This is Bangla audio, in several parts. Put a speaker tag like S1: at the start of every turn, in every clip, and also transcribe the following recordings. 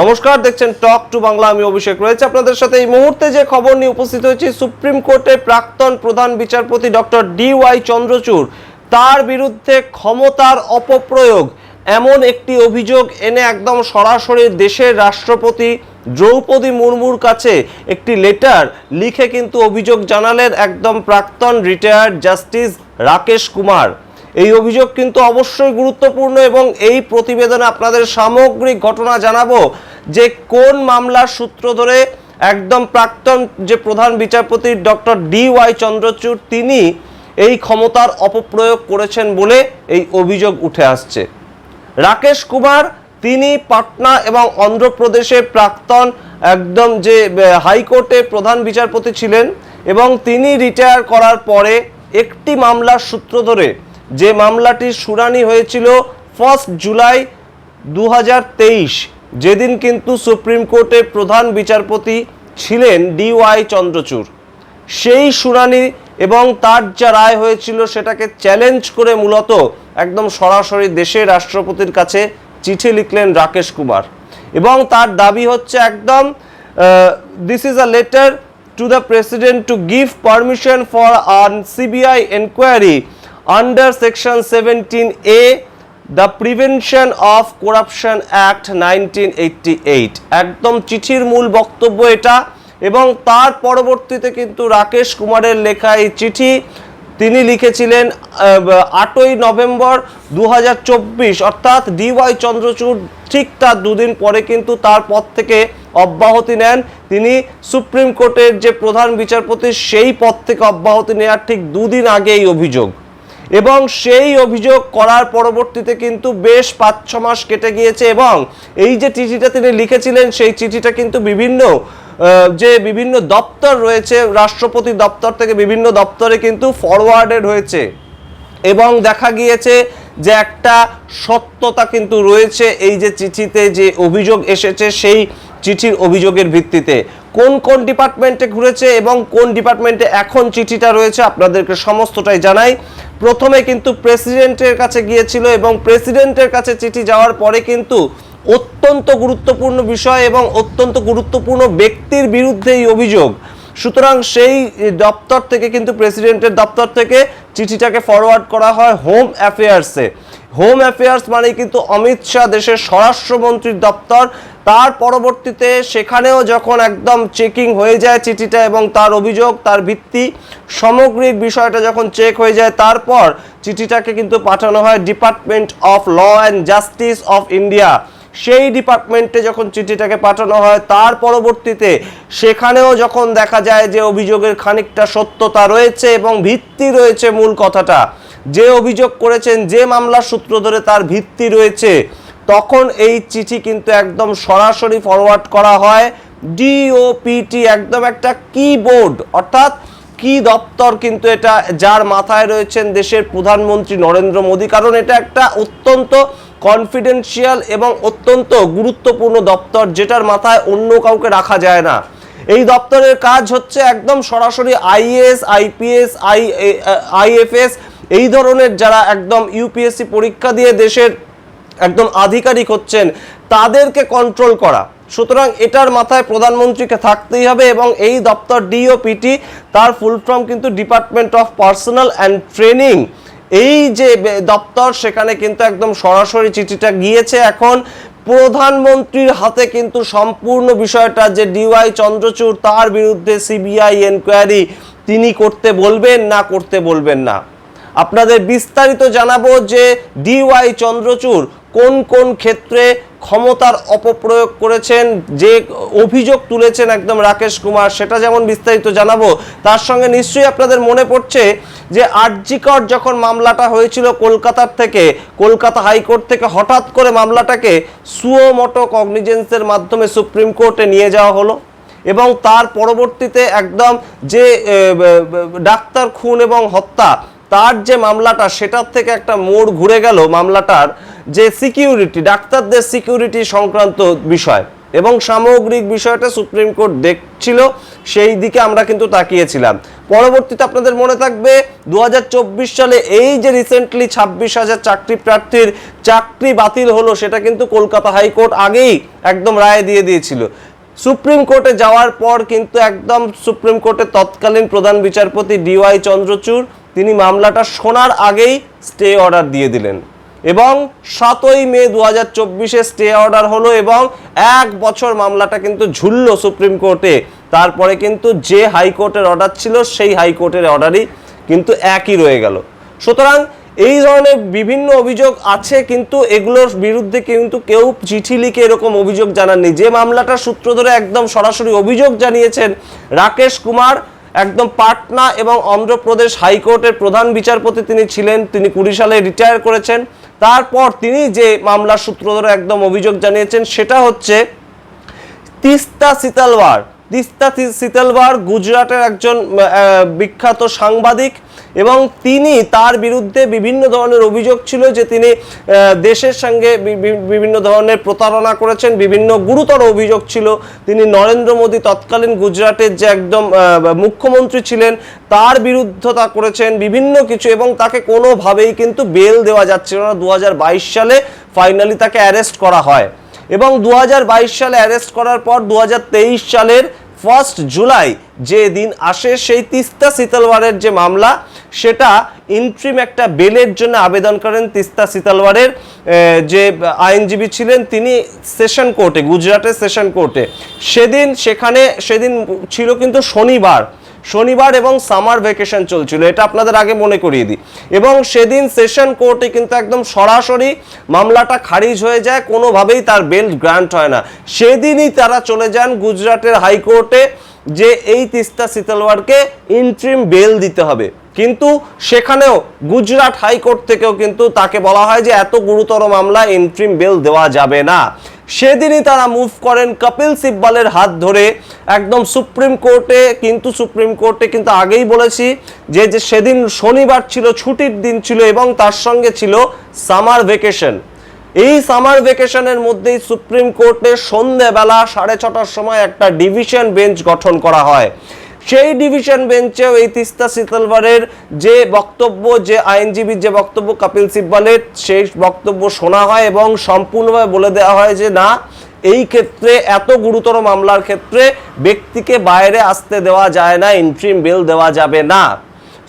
S1: নমস্কার, দেখছেন টক টু বাংলা আমি অভিষেক রয়েছে আপনাদের সাথে। এই মুহূর্তে যে খবর নিয়ে উপস্থিত হয়েছি সুপ্রিম কোর্টের প্রাক্তন প্রধান বিচারপতি ডক্টর ডি ওয়াই চন্দ্রচূড়, তার বিরুদ্ধে ক্ষমতার অপপ্রয়োগ, এমন একটি অভিযোগ এনে একদম সরাসরি দেশের রাষ্ট্রপতি দ্রৌপদী মুর্মুর কাছে একটি লেটার লিখে কিন্তু অভিযোগ জানালেন একদম প্রাক্তন রিটায়ার্ড জাস্টিস রাকেশ কুমার। এই অভিযোগ কিন্তু অবশ্যই গুরুত্বপূর্ণ এবং এই প্রতিবেদনে আপনাদের সামগ্রিক ঘটনা জানাব যে কোন মামলার সূত্র ধরে একদম প্রাক্তন যে প্রধান বিচারপতি ডক্টর ডি ওয়াই চন্দ্রচূড়, তিনি এই ক্ষমতার অপপ্রয়োগ করেছেন বলে এই অভিযোগ উঠে আসছে। রাকেশ কুমার, তিনি পাটনা এবং অন্ধ্রপ্রদেশের প্রাক্তন একদম যে হাইকোর্টে প্রধান বিচারপতি ছিলেন এবং তিনি রিটায়ার করার পরে একটি মামলার সূত্র ধরে যে মামলাটির শুনানি হয়েছিল ফার্স্ট জুলাই দু হাজার তেইশ, যেদিন কিন্তু সুপ্রিম কোর্টের প্রধান বিচারপতি ছিলেন ডি ওয়াই চন্দ্রচূড়। সেই শুনানি এবং তার যা রায় হয়েছিল সেটাকে চ্যালেঞ্জ করে মূলত একদম সরাসরি দেশের রাষ্ট্রপতির কাছে চিঠি লিখলেন রাকেশ কুমার। এবং তার দাবি হচ্ছে একদম this is a letter to the president to give permission for an CBI enquiry section seventeen A the prevention of corruption act nineteen একদম চিঠির মূল বক্তব্য এটা এবং তার পরবর্তীতে কিন্তু রাকেশ কুমারের লেখা এই চিঠি তিনি লিখেছিলেন আটই নভেম্বর দু হাজার চব্বিশ। অর্থাৎ ডিওয়াই চন্দ্রচূড় ঠিক তার দুদিন পরে কিন্তু তার পদ থেকে অব্যাহতি নেন। তিনি সুপ্রিম কোর্টের যে প্রধান বিচারপতি, সেই পদ থেকে অব্যাহতি নেওয়ার ঠিক দুদিন আগে এই অভিযোগ। এবং সেই অভিযোগ করার পরবর্তীতে কিন্তু বেশ পাঁচ ছ মাস কেটে গিয়েছে এবং এই যে চিঠিটা তিনি লিখেছিলেন, সেই চিঠিটা কিন্তু বিভিন্ন যে বিভিন্ন দপ্তর রয়েছে, রাষ্ট্রপতি দপ্তর থেকে বিভিন্ন দপ্তরে কিন্তু ফরওয়ার্ডেড হয়েছে। এবং দেখা গিয়েছে যে একটা সত্যতা কিন্তু রয়েছে, এই যে চিঠিতে যে অভিযোগ এসেছে, সেই চিঠির অভিযোগের ভিত্তিতে কোন কোন ডিপার্টমেন্টে ঘুরেছে এবং কোন ডিপার্টমেন্টে এখন চিঠিটা রয়েছে আপনাদেরকে সমস্তটাই জানাই। প্রথমে কিন্তু প্রেসিডেন্টের কাছে গিয়েছিল এবং প্রেসিডেন্টের কাছে চিঠি যাওয়ার পরে কিন্তু অত্যন্ত গুরুত্বপূর্ণ বিষয় এবং অত্যন্ত গুরুত্বপূর্ণ ব্যক্তির বিরুদ্ধে এই অভিযোগ। সুতরাং সেই দপ্তর থেকে কিন্তু প্রেসিডেন্টের দপ্তর থেকে চিঠিটাকে ফরওয়ার্ড করা হয় হোম অ্যাফেয়ার্সে হোম অ্যাফেয়ার্স মানে কিন্তু অমিত শাহ দেশের স্বরাষ্ট্রমন্ত্রীর দপ্তর তার পরবর্তীতে সেখানেও যখন একদম চেকিং হয়ে যায় চিঠিটা এবং তার অভিযোগ, তার ভিত্তি সামগ্রিক বিষয়টা যখন চেক হয়ে যায়, তারপর চিঠিটাকে কিন্তু পাঠানো হয় department of law and justice of India. সেই ডিপার্টমেন্টে যখন চিঠিটাকে পাঠানো হয়, তার পরবর্তীতে সেখানেও যখন দেখা যায় যে অভিযোগের খানিকটা সত্যতা রয়েছে এবং ভিত্তি রয়েছে মূল কথাটা, যে অভিযোগ করেছেন, যে মামলার সূত্র ধরে তার ভিত্তি রয়েছে তখন এই চিঠি কিন্তু একদম সরাসরি ফরওয়ার্ড করা হয় ডিওপিটি একদম একটা কিবোর্ড অর্থাৎ কি দপ্তর কিন্তু এটা যার মাথায় রয়েছেন দেশের প্রধানমন্ত্রী নরেন্দ্র মোদী। কারণ এটা একটা অত্যন্ত কনফিডেন্সিয়াল এবং অত্যন্ত গুরুত্বপূর্ণ দপ্তর, যেটার মাথায় অন্য কাউকে রাখা যায় না। এই দপ্তরের কাজ হচ্ছে একদম সরাসরি আইএস আইপিএস আই আইএফএস এই ধরনের যারা একদম ইউপিএসসি পরীক্ষা দিয়ে দেশের একদম আধিকারিক হচ্ছেন, তাদেরকে কন্ট্রোল করা। সুতরাং এটার মাথায় প্রধানমন্ত্রীকে থাকতেই হবে এবং এই দপ্তর ডিওপিটি তার ফুল ফর্ম কিন্তু department of personnel and training এই যে দপ্তর, সেখানে কিন্তু একদম সরাসরি চিঠিটা গিয়েছে এখন। প্রধানমন্ত্রীর হাতে কিন্তু সম্পূর্ণ বিষয়টা যে ডিওয়াই চন্দ্রচূড়, তার বিরুদ্ধে সিবিআই এনকোয়ারি তিনি করতে বলবেন না, করতে বলবেন না। আপনাদের বিস্তারিত জানাব যে ডিওয়াই চন্দ্রচূড় কোন কোন ক্ষেত্রে ক্ষমতার অপপ্রয়োগ করেছেন, যে অভিযোগ তুলেছেন একদম রাকেশ কুমার, সেটা যেমন বিস্তারিত জানাব, তার সঙ্গে নিশ্চয়ই আপনাদের মনে পড়ছে যে আরজিকর যখন মামলাটা হয়েছিল কলকাতার থেকে, কলকাতা হাইকোর্ট থেকে হঠাৎ করে মামলাটাকে সুও মোটো কগনিজেন্সের মাধ্যমে সুপ্রিম কোর্টে নিয়ে যাওয়া হলো এবং তার পরবর্তীতে একদম যে ডাক্তার খুন এবং হত্যা, তার যে মামলাটা, সেটার থেকে একটা মোড় ঘুরে গেল মামলাটার। যে সিকিউরিটি, ডাক্তারদের সিকিউরিটি সংক্রান্ত বিষয় এবং সামগ্রিক বিষয়টা সুপ্রিম কোর্ট দেখছিল, সেই দিকে আমরা কিন্তু তাকিয়েছিলাম। পরবর্তীতে আপনাদের মনে থাকবে দু হাজার চব্বিশ সালে এই যে রিসেন্টলি ছাব্বিশ হাজার চাকরি প্রার্থীর চাকরি বাতিল হলো, সেটা কিন্তু কলকাতা হাইকোর্ট আগেই একদম রায় দিয়ে দিয়েছিল। সুপ্রিম কোর্টে যাওয়ার পর কিন্তু একদম সুপ্রিম কোর্টের তৎকালীন প্রধান বিচারপতি ডিওয়াই চন্দ্রচূড়, তিনি মামলাটা শোনার আগেই স্টে অর্ডার দিয়ে দিলেন। এবং সাতই মে দু হাজার চব্বিশে স্টে অর্ডার হলো এবং এক বছর মামলাটা কিন্তু ঝুললো সুপ্রিম কোর্টে। তারপরে কিন্তু যে হাইকোর্টের অর্ডার ছিল, সেই হাইকোর্টের অর্ডারই কিন্তু একই রয়ে গেল। সুতরাং এই ধরনের বিভিন্ন অভিযোগ আছে, কিন্তু এগুলোর বিরুদ্ধে কিন্তু কেউ চিঠি লিখে এরকম অভিযোগ জানাননি। যে মামলাটার সূত্র ধরে একদম সরাসরি অভিযোগ জানিয়েছেন রাকেশ কুমার, একদম পাটনা এবং অন্ধ্রপ্রদেশ হাইকোর্টের প্রধান বিচারপতি তিনি ছিলেন, তিনি কুড়ি সালে রিটায়ার করেছেন। তারপর তিনি যে মামলার সূত্র ধরে একদম অভিযোগ জানিয়েছেন সেটা হচ্ছে তিস্তা সিতালওয়ার। তিস্তা সিতালওয়ার গুজরাটের একজন বিখ্যাত সাংবাদিক এবং তিনি তার বিরুদ্ধে বিভিন্ন ধরনের অভিযোগ ছিল যে তিনি দেশের সঙ্গে বিভিন্ন ধরনের প্রতারণা করেছেন, বিভিন্ন গুরুতর অভিযোগ ছিল। তিনি নরেন্দ্র মোদী তৎকালীন গুজরাটের যে একদম মুখ্যমন্ত্রী ছিলেন, তার বিরুদ্ধতা করেছেন, বিভিন্ন কিছু এবং তাকে কোনোভাবেই কিন্তু বেল দেওয়া যাচ্ছিল না। দু হাজার বাইশ সালে ফাইনালি তাকে অ্যারেস্ট করা হয়। এবং দু হাজার বাইশ সালে অ্যারেস্ট করার পর দু হাজার তেইশ সালের ফার্স্ট জুলাই যে দিন আসে, সেই তিস্তা সিতালওয়ারের যে মামলা, সেটা ইন্ট্রিম একটা বেলের জন্য আবেদন করেন তিস্তা সিতালওয়ারের যে আইনজীবী ছিলেন তিনি সেশন কোর্টে গুজরাটের সেশন কোর্টে সেদিন সেখানে, সেদিন ছিল কিন্তু শনিবার। শনিবার এবং সামার ভ্যাকেশন চলছিল, এটা আপনাদের আগে মনে করিয়ে দিই। এবং সেদিন সেশন কোর্টে কিন্তু একদম সরাসরি মামলাটা খারিজ হয়ে যায়, কোনোভাবেই তার বেল গ্রান্ট হয় না। সেদিনই তারা চলে যান গুজরাটের হাইকোর্টে যে এই তিস্তা সিতালওয়ারকে ইন্ট্রিম বেল দিতে হবে। কিন্তু সেখানেও গুজরাট হাইকোর্ট থেকেও কিন্তু তাকে বলা হয় যে এত গুরুতর মামলা ইন্ট্রিম বেল দেওয়া যাবে না। সেদিনই তারা মুভ করেন কপিল সিব্বালের হাত ধরে। একদম সুপ্রিম কোর্টে, কিন্তু সুপ্রিম কোর্টে কিন্তু আগেই বলেছি যে যে সেদিন শনিবার ছিল, ছুটির দিন ছিল এবং তার সঙ্গে ছিল সামার ভেকেশন এই সামার ভেকেশনের মধ্যেই সুপ্রিম কোর্টে সন্ধেবেলা সাড়ে ছটার সময় একটা ডিভিশন বেঞ্চ গঠন করা হয়। সেই ডিভিশন বেঞ্চেও এই তিস্তা সিতালবারের যে বক্তব্য, যে আইনজীবীর যে বক্তব্য কপিল সিব্বালের, সেই বক্তব্য শোনা হয় এবং সম্পূর্ণভাবে বলে দেওয়া হয় যে, না, এই ক্ষেত্রে, এত গুরুতর মামলার ক্ষেত্রে ব্যক্তিকে বাইরে আসতে দেওয়া যায় না ইন্ট্রিম বেল দেওয়া যাবে না।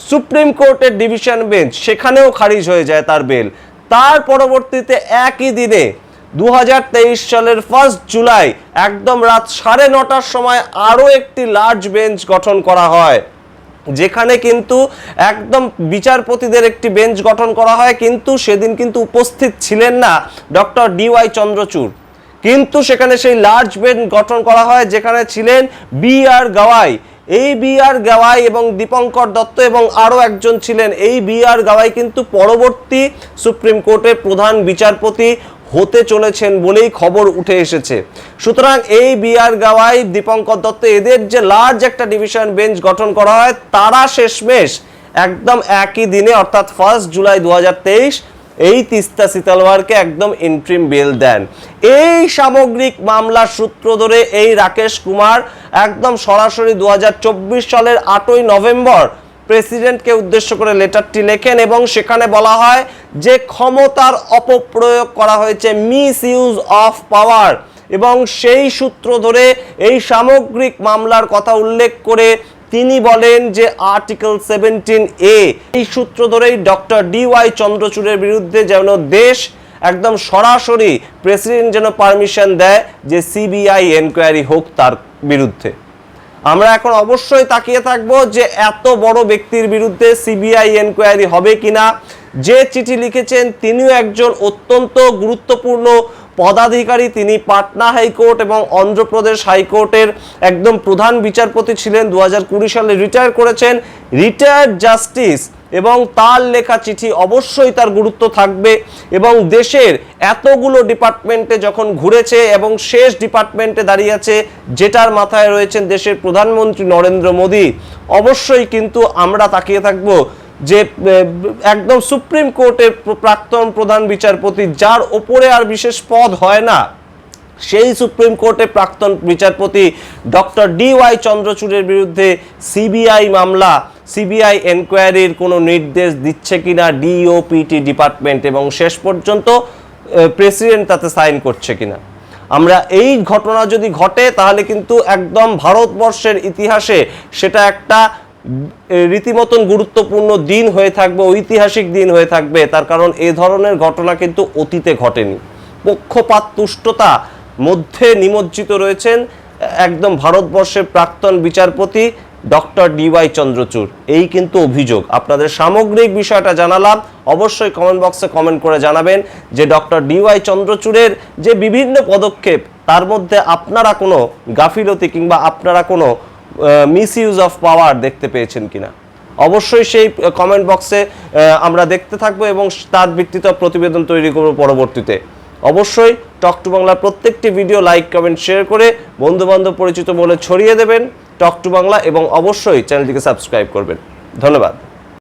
S1: সুপ্রিম কোর্টের ডিভিশন বেঞ্চ সেখানেও খারিজ হয়ে যায় তার বেল তার পরবর্তীতে একই দিনে দু হাজার তেইশ সালের ফার্স্ট জুলাই, একদম রাত সাড়ে নটার সময় আরও একটি লার্জ বেঞ্চ গঠন করা হয়। যেখানে কিন্তু একদম বিচারপতিদের একটি বেঞ্চ গঠন করা হয়, কিন্তু সেদিন কিন্তু উপস্থিত ছিলেন না ডক্টর ডিওয়াই চন্দ্রচূড়। কিন্তু সেখানে সেই লার্জ বেঞ্চ গঠন করা হয়, যেখানে ছিলেন বি আর গাওয়াই। এই বি আর গাওয়াই এবং দীপঙ্কর দত্ত এবং আরও একজন ছিলেন। এই বি আর গাওয়াই কিন্তু পরবর্তী সুপ্রিম কোর্টের প্রধান বিচারপতি হতে চলেছেন বলেই খবর উঠে এসেছে। সুতরাং এই বি আর গাওয়াই দীপঙ্কর দত্ত, এদের যে লার্জ একটা ডিভিশন বেঞ্চ গঠন করা হয়, তারা শেষমেশ একদম একই দিনে, অর্থাৎ ফার্স্ট জুলাই দু হাজার তেইশ, এই তিস্তা সিতালওয়ারকে একদম ইন্ট্রিম বেল দেন। এই সামগ্রিক মামলার সূত্র ধরে এই রাকেশ কুমার একদম সরাসরি দু হাজার চব্বিশ সালের আটই নভেম্বর প্রেসিডেন্টকে উদ্দেশ্য করে লেটারটি লেখেন এবং সেখানে বলা হয় যে ক্ষমতার অপপ্রয়োগ করা হয়েছে মিস ইউজ অফ পাওয়ার এবং সেই সূত্র ধরে এই সামগ্রিক মামলার কথা উল্লেখ করে তিনি বলেন যে আর্টিকেল সেভেন্টিন এ, এই সূত্র ধরেই ডক্টর ডি ওয়াই চন্দ্রচূড়ের বিরুদ্ধে যেন দেশ একদম সরাসরি প্রেসিডেন্ট যেন পারমিশন দেয়, যে সিবিআই এনকোয়ারি হোক তার বিরুদ্ধে। আমরা এখন অবশ্যই তাকিয়ে থাকব যে এত বড় ব্যক্তির বিরুদ্ধে সিবিআই এনকোয়ারি হবে কিনা। যে চিঠি লিখেছেন তিনিও একজন অত্যন্ত গুরুত্বপূর্ণ পদাধিকারী। তিনি পাটনা হাইকোর্ট এবং অন্ধ্রপ্রদেশ হাইকোর্টের একদম প্রধান বিচারপতি ছিলেন। দু হাজার কুড়ি সালে রিটায়ার করেছেন। রিটায়ার্ড জাস্টিস এবং তার লেখা চিঠি অবশ্যই তার গুরুত্ব থাকবে এবং দেশের এতগুলো ডিপার্টমেন্টে যখন ঘুরেছে এবং শেষ ডিপার্টমেন্টে দাঁড়িয়ে আছে, যেটার মাথায় রয়েছেন দেশের প্রধানমন্ত্রী নরেন্দ্র মোদী, অবশ্যই কিন্তু আমরা তাকিয়ে থাকব যে একদম সুপ্রিম কোর্টের প্রাক্তন প্রধান বিচারপতি, যার ওপরে আর বিশেষ পদ হয় না, সেই সুপ্রিম কোর্টে প্রাক্তন বিচারপতি ডক্টর ডি ওয়াই চন্দ্রচূড়ের বিরুদ্ধে সিবিআই মামলা সিবিআই এনকোয়ারির কোনো নির্দেশ দিচ্ছে কিনা ডিওপিটি ডিপার্টমেন্ট এবং শেষ পর্যন্ত প্রেসিডেন্ট তাতে সাইন করছে কিনা? আমরা এই ঘটনা যদি ঘটে, তাহলে কিন্তু একদম ভারতবর্ষের ইতিহাসে সেটা একটা রীতিমতন গুরুত্বপূর্ণ দিন হয়ে থাকবে, ঐতিহাসিক দিন হয়ে থাকবে। তার কারণ এ ধরনের ঘটনা কিন্তু অতীতে ঘটেনি। পক্ষপাত, তুষ্টতা মধ্যে নিমজ্জিত রয়েছেন একদম ভারতবর্ষের প্রাক্তন বিচারপতি ডক্টর ডিওয়াই চন্দ্রচূড়। এই কিন্তু অভিযোগ। আপনাদের সামগ্রিক বিষয়টা জানালাম। অবশ্যই কমেন্ট বক্সে কমেন্ট করে জানাবেন যে ডক্টর ডিওয়াই চন্দ্রচূড়ের যে বিভিন্ন পদক্ষেপ, তার মধ্যে আপনারা কোনো গাফিলতি কিংবা আপনারা কোনো মিস ইউজ অফ পাওয়ার দেখতে পেয়েছেন কিনা? অবশ্যই সেই কমেন্ট বক্সে আমরা দেখতে থাকব এবং তার ভিত্তিতে প্রতিবেদন তৈরি করব পরবর্তীতে। অবশ্যই টক টু বাংলার প্রত্যেকটি ভিডিও লাইক কমেন্ট শেয়ার করে বন্ধু বান্ধব পরিচিত বলে ছড়িয়ে দেবেন। টক টু বাংলা এবং অবশ্যই চ্যানেলটিকে সাবস্ক্রাইব করবেন। ধন্যবাদ।